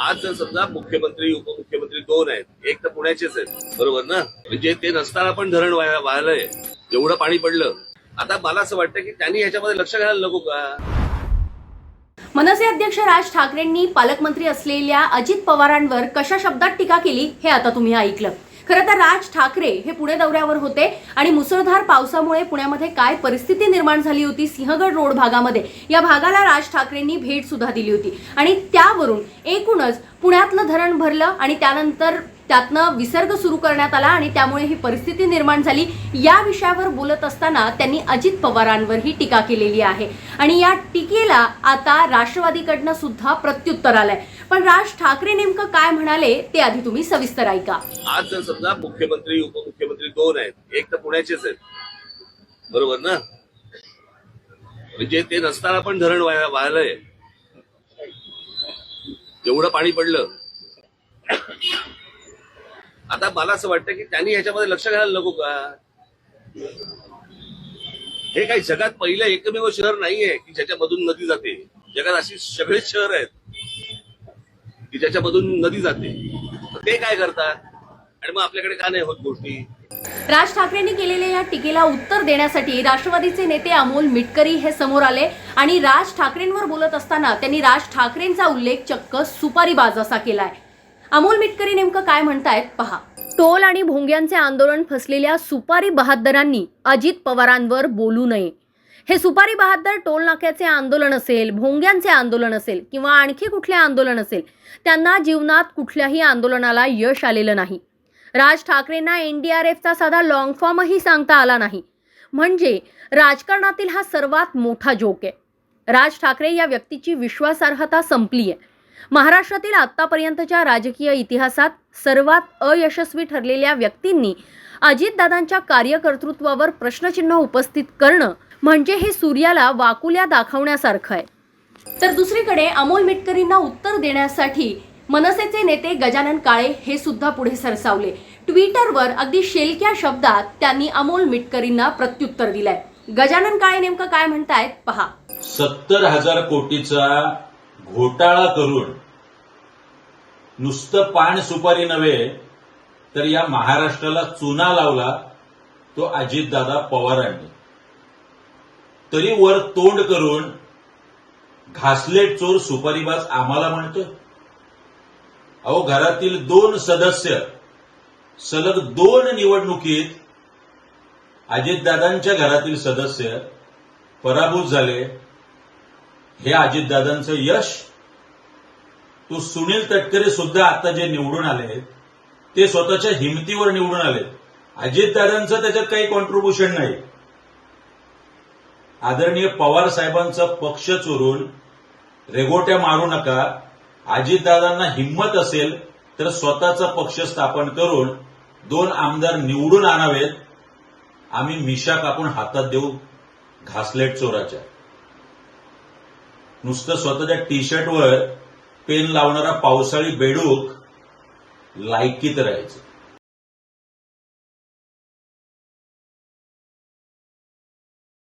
आज जर समजा मुख्यमंत्री उपमुख्यमंत्री दोन आहेत एक तर पुण्याचेच आहेत बरोबर ना? म्हणजे ते नसताना पण धरण वाहिलंय एवढं पाणी पडलं. आता मला असं वाटतं की त्यांनी ह्याच्यामध्ये लक्ष घालायला नको का? मनसे अध्यक्ष राज ठाकरेंनी पालकमंत्री असलेल्या अजित पवारांवर कशा शब्दात टीका केली हे आता तुम्ही ऐकलं. खरं तर राज ठाकरे हे पुणे दौऱ्यावर होते आणि मुसळधार पावसामुळे पुण्यामध्ये काय परिस्थिती निर्माण झाली होती सिंहगड रोड भागामध्ये? या भागाला राज ठाकरेंनी भेट सुद्धा दिली होती. आणि त्यावरून एकूणच पुण्यातलं धरण भरलं आणि त्यानंतर त्यातनं विसर्ग सुरू करण्यात आला आणि त्यामुळे ही परिस्थिती निर्माण झाली. या विषयावर बोलत असताना त्यांनी अजित पवारांवर ही टीका केलेली आहे. आणि या टीकेला आता राष्ट्रवादीकडनं सुद्धा प्रत्युत्तर आलंय. पण राज ठाकरे नेमकं काय म्हणाले ते आधी तुम्ही सविस्तर ऐका. आज जर समजा मुख्यमंत्री उपमुख्यमंत्री दोन आहेत एक तर पुण्याचेच आहेत. बरोबर ना? म्हणजे ते नसताना पण धरण व्हायला वाहलंय एवढं पाणी पडलं. आता मला असं वाटतं की त्यांनी ह्याच्यामध्ये लक्ष घालायला नको का? हे काही जगात पहिलं एकमेव शहर नाहीये की ज्याच्यामधून नदी जाते. जगात अशी सगळेच शहर आहेत की ज्याच्यामधून नदी जाते. ते काय करतात? आणि मग आपल्याकडे का नाही होत गोष्टी? राज ठाकरेंनी केलेल्या या टीकेला उत्तर देण्यासाठी राष्ट्रवादीचे नेते अमोल मिटकरी हे समोर आले आणि राज ठाकरेंवर बोलत असताना त्यांनी राज ठाकरेंचा उल्लेख चक्क सुपारी बाज असा केलाय. अमोल मिटकरी नेमकं काय म्हणतायत? पहा. टोल आणि भोंग्यांचे आंदोलन फसलेल्या सुपारी बहादरांनी अजित पवारांवर बोलू नये. हे सुपारी बहादर टोल नाक्याचे आंदोलन असेल भोंग्यांचे आंदोलन असेल किंवा आणखी कुठले आंदोलन असेल त्यांना जीवनात कुठल्याही आंदोलनाला यश आलेलं नाही. राज ठाकरेंना एनडीआरएफचा साधा लॉंग फॉर्मही सांगता आला नाही. म्हणजे राजकारणातील हा सर्वात मोठा जोक आहे. राज ठाकरे या व्यक्तीची विश्वासार्हता संपली आहे महाराष्ट्रातील आत्तापर्यंतच्या राजकीय इतिहासात सर्वात अयशस्वी ठरलेल्या व्यक्तींनी अजितदादांच्या कार्यकर्तृत्वावर प्रश्नचिन्ह उपस्थित करणं म्हणजे हे सूर्याला वाकुल्या दाखवण्यासारखं आहे. तर दुसरीकडे अमोल मिटकरींना उत्तर देण्यासाठी मनसेचे नेते गजानन काळे हे सुद्धा पुढे सरसावले. ट्विटरवर अगदी शेलक्या शब्दात त्यांनी अमोल मिटकरींना प्रत्युत्तर दिलंय. गजानन काळे नेमकं काय म्हणतायत? पहा. सत्तर हजार कोटीचा घोटाळा करून नुसतं पान सुपारी नव्हे तर या महाराष्ट्राला चुना लावला तो अजितदादा पवारांनी. तरी वर तोंड करून घासलेट चोर सुपारीबाज आम्हाला म्हणतोय. अहो घरातील दोन सदस्य सलग दोन निवडणुकीत अजितदादांच्या घरातील सदस्य पराभूत झाले हे अजितदादांचं यश तो सुनील तटकरे सुद्धा आता जे निवडून आले ते स्वतःच्या हिमतीवर निवडून आले. अजितदादांचं त्याच्यात काही कॉन्ट्रीब्युशन नाही. आदरणीय पवार साहेबांचा पक्ष चोरून रेगोट्या मारू नका. अजितदादांना हिंमत असेल तर स्वतःचा पक्ष स्थापन करून दोन आमदार निवडून आणावेत. आम्ही मिशा कापून हातात देऊ घासलेट चोराच्या. नुसतं स्वतःच्या टी शर्टवर पेन लावणारा पावसाळी बेडूक लायकीत राहायचं.